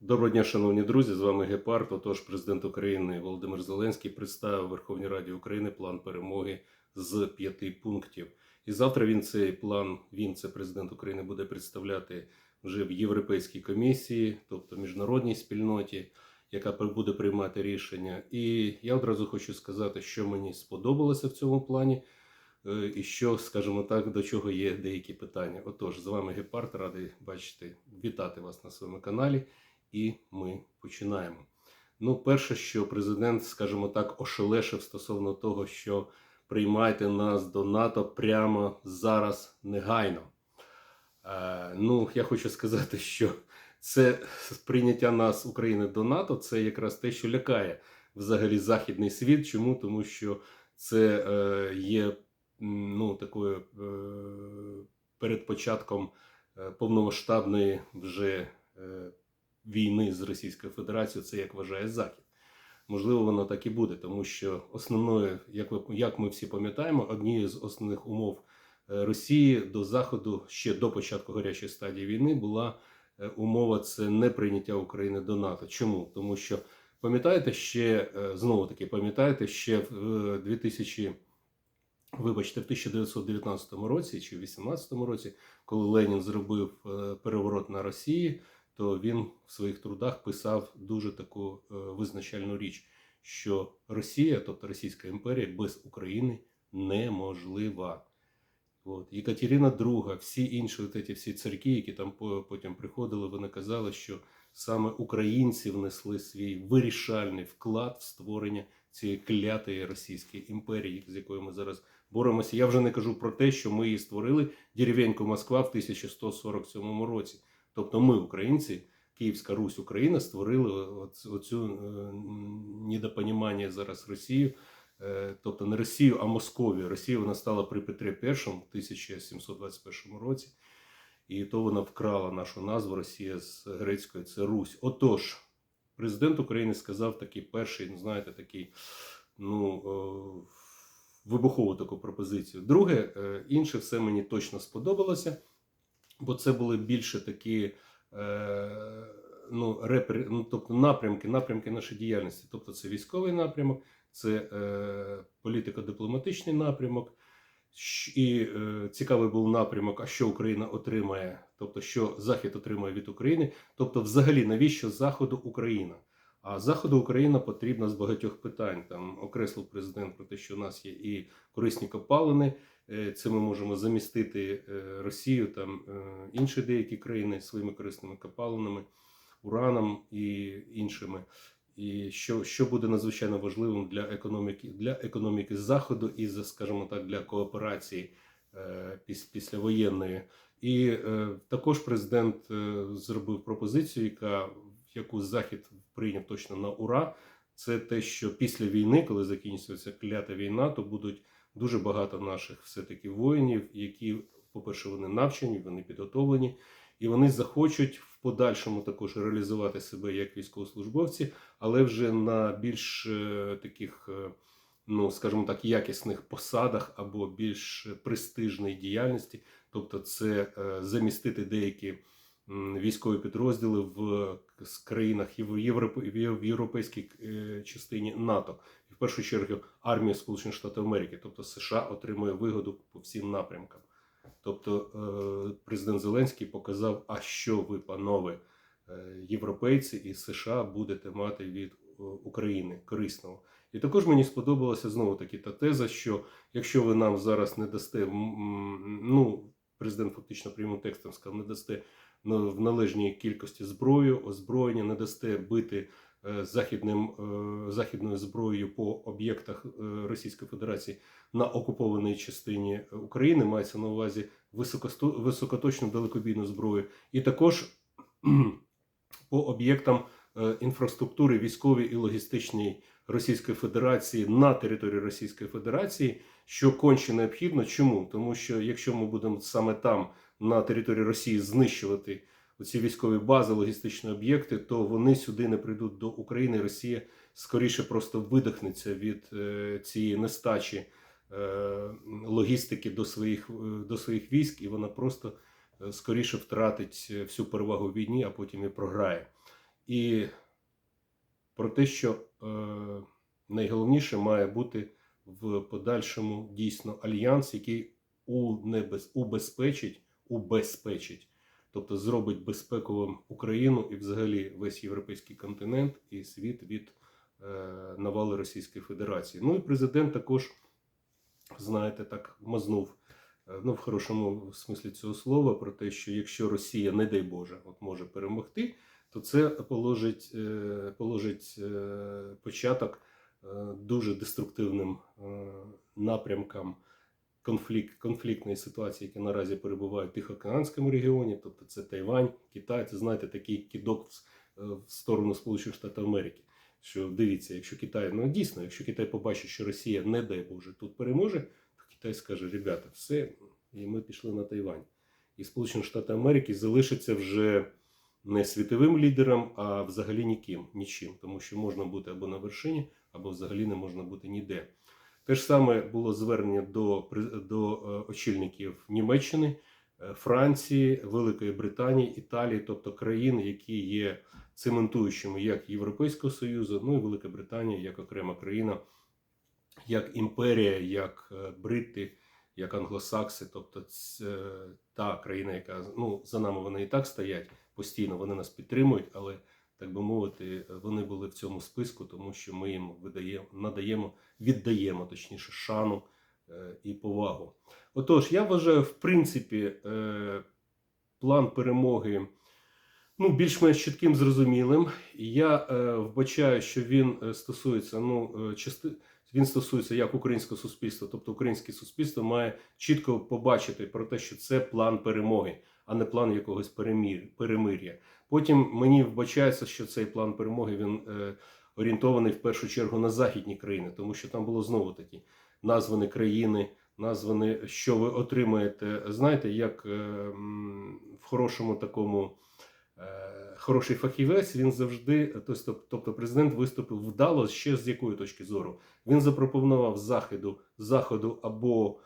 Доброго дня, шановні друзі. З вами Гепард. Отож, президент України Володимир Зеленський представив Верховній Раді України план перемоги з п'яти пунктів. І завтра він цей план, він це президент України буде представляти вже в Європейській комісії, тобто міжнародній спільноті, яка буде приймати рішення. І я одразу хочу сказати, що мені сподобалося в цьому плані. е, І що, скажімо так, до чого є деякі питання. Отож, з вами Гепард, радий бачити, вітати вас на своєму каналі. І ми починаємо. Ну, перше, що президент, скажімо так, ошелешив стосовно того, що приймайте нас до НАТО прямо зараз негайно. Е, ну, я хочу сказати, що це прийняття нас України до НАТО це якраз те, що лякає взагалі західний світ. Чому? Тому що це е, є ну, такою е, перед початком е, повномасштабної вже. Е, війни з Російською Федерацією, це як вважає Захід. Можливо, воно так і буде, тому що основною, як ви як ми всі пам'ятаємо, однією з основних умов е, Росії до Заходу ще до початку гарячої стадії війни була е, умова це не прийняття України до НАТО. Чому? Тому що пам'ятаєте ще е, знову таки пам'ятаєте ще в 2000 Вибачте, в 1919 році чи в 18 році, коли Ленін зробив переворот на Росії, то він в своїх трудах писав дуже таку е, визначальну річ, що Росія, тобто Російська імперія, без України неможлива. От. Екатерина II, всі інші от ці всі царки, які там потім приходили, вони казали, що саме українці внесли свій вирішальний вклад в створення цієї клятої Російської імперії, з якою ми зараз боремося. Я вже не кажу про те, що ми її створили деревеньку Москва в 1147 році. Тобто ми, українці, Київська Русь, Україна, створили оц- оцю е, недопонімання зараз Росію. Е, Тобто не Росію, а Московію. Росія вона стала при Петрі І в 1721 році, і то вона вкрала нашу назву Росія з грецької це Русь. Отож, президент України сказав такий перший, ну знаєте, такий ну, вибухову таку пропозицію. Друге, е, інше все мені точно сподобалося бо це були більше такі е, ну, репер, ну, тобто напрямки, напрямки нашої діяльності. Тобто це військовий напрямок, це е, політико-дипломатичний напрямок. І е, цікавий був напрямок, а що Україна отримає, тобто що Захід отримає від України, тобто, взагалі, навіщо Заходу Україна? А Заходу Україна потрібна з багатьох питань. Там окреслив президент про те, що у нас є і корисні копалини, Це ми можемо замістити е, Росію, там е, інші деякі країни своїми корисними копалинами, ураном і іншими. І що, що буде надзвичайно важливим для економіки для економіки заходу і за, скажімо так, для кооперації е, післявоєнної. І е, також президент е, зробив пропозицію, яка яку захід прийняв точно на ура. Це те, що після війни, коли закінчиться клята війна, то будуть дуже багато наших все-таки воїнів, які, по-перше, вони навчені, вони підготовлені, і вони захочуть в подальшому також реалізувати себе як військовослужбовці, але вже на більш е, таких, е, ну скажімо так, якісних посадах або більш престижній діяльності. Тобто, це е, замістити деякі військові підрозділи в країнах в європейській е, частині НАТО і в першу чергу армія Сполучених Штатів Америки, тобто США отримує вигоду по всім напрямкам. Тобто е, президент Зеленський показав, а що ви, панове е, європейці і США, будете мати від України корисного. І також мені сподобалася знову таки та теза, що якщо ви нам зараз не дасте, ну президент фактично прямим текстом сказав, не дасте в належній кількості зброю, озброєння, не дасте бити е, західним, е, західною зброєю по об'єктах е, Російської Федерації на окупованій частині України, мається на увазі високоточну далекобійну зброю, і також по об'єктам інфраструктури військовій і логістичній Російської Федерації на території Російської Федерації, що конче необхідно. Чому? Тому що якщо ми будемо саме там на території Росії знищувати оці військові бази, логістичні об'єкти, то вони сюди не прийдуть до України. Росія скоріше просто видихнеться від е, цієї нестачі е, логістики до своїх, е, до своїх військ, і вона просто скоріше втратить всю перевагу в війні, а потім і програє. і про те, що найголовніше має бути в подальшому дійсно альянс, який унебез, убезпечить, убезпечить, тобто зробить безпековим Україну і взагалі весь європейський континент і світ від е, навали Російської Федерації. Ну і президент також, знаєте, так мазнув. е, Ну, в хорошому смислі цього слова, про те, що якщо Росія, не дай Боже, от може перемогти, то це положить, е, положить початок дуже деструктивним напрямкам конфлікт, конфліктної ситуації, які наразі перебувають в Тихоокеанському регіоні, тобто це Тайвань, Китай, це знаєте такий кидок в, е, в сторону Сполучених Штатів Америки. Що дивіться, якщо Китай, ну дійсно, якщо Китай побачить, що Росія, не дай Боже, тут переможе, то Китай скаже: ребята, все, і ми пішли на Тайвань. І Сполучені Штати Америки залишаться вже не світовим лідером, а взагалі ніким, нічим, тому що можна бути або на вершині, або взагалі не можна бути ніде. Те ж саме було звернення до, до е, очільників Німеччини, е, Франції, Великої Британії, Італії, тобто країн, які є цементуючими як Європейського Союзу, ну і Велика Британія як окрема країна, як імперія, як е, брити, як англосакси, тобто та країна, яка ну за нами вони і так стоять постійно, вони нас підтримують, але так би мовити, вони були в цьому списку, тому що ми їм видаємо, надаємо, віддаємо точніше шану е, і повагу. Отож, я вважаю, в принципі, е, план перемоги ну, більш-менш чітким зрозумілим. Я е, вбачаю, що він стосується ну, части... він стосується як українського суспільства, тобто українське суспільство має чітко побачити про те, що це план перемоги, а не план якогось перемір... перемир'я. Потім мені вбачається, що цей план перемоги він е, орієнтований в першу чергу на західні країни, тому що там було знову таки названі країни, названі, що ви отримаєте. Знаєте, як е, в хорошому такому. Е, Хороший фахівець, він завжди, тобто, президент виступив вдало ще з якої точки зору. Він запропонував заходу, заходу або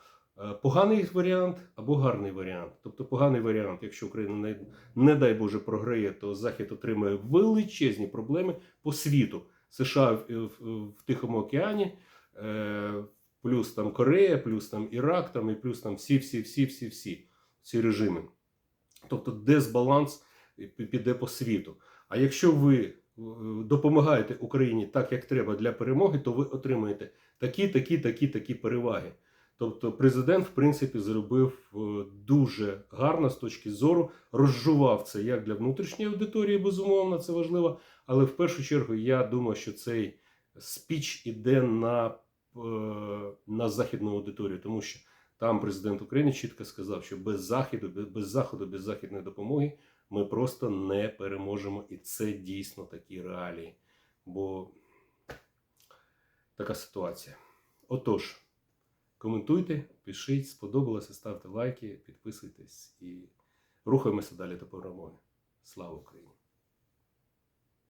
поганий варіант, або гарний варіант. Тобто поганий варіант, якщо Україна не, не дай Боже програє, то Захід отримає величезні проблеми по світу. США в, в, в Тихому океані, е, плюс там Корея, плюс там Ірак, там і плюс там всі, всі, всі, всі, всі ці режими. Тобто дисбаланс піде по світу. А якщо ви е, допомагаєте Україні так, як треба для перемоги, то ви отримаєте такі, такі, такі, такі переваги. Тобто, президент, в принципі, зробив е, дуже гарно з точки зору, розжував це як для внутрішньої аудиторії, безумовно, це важливо. Але в першу чергу я думаю, що цей спіч іде на, е, на західну аудиторію, тому що там президент України чітко сказав, що без заходу, без, без заходу, без західної допомоги ми просто не переможемо. І це дійсно такі реалії. Бо така ситуація. Отож, коментуйте, пишіть, сподобалося, ставте лайки, підписуйтесь і рухаємося далі до перемоги. Слава Україні!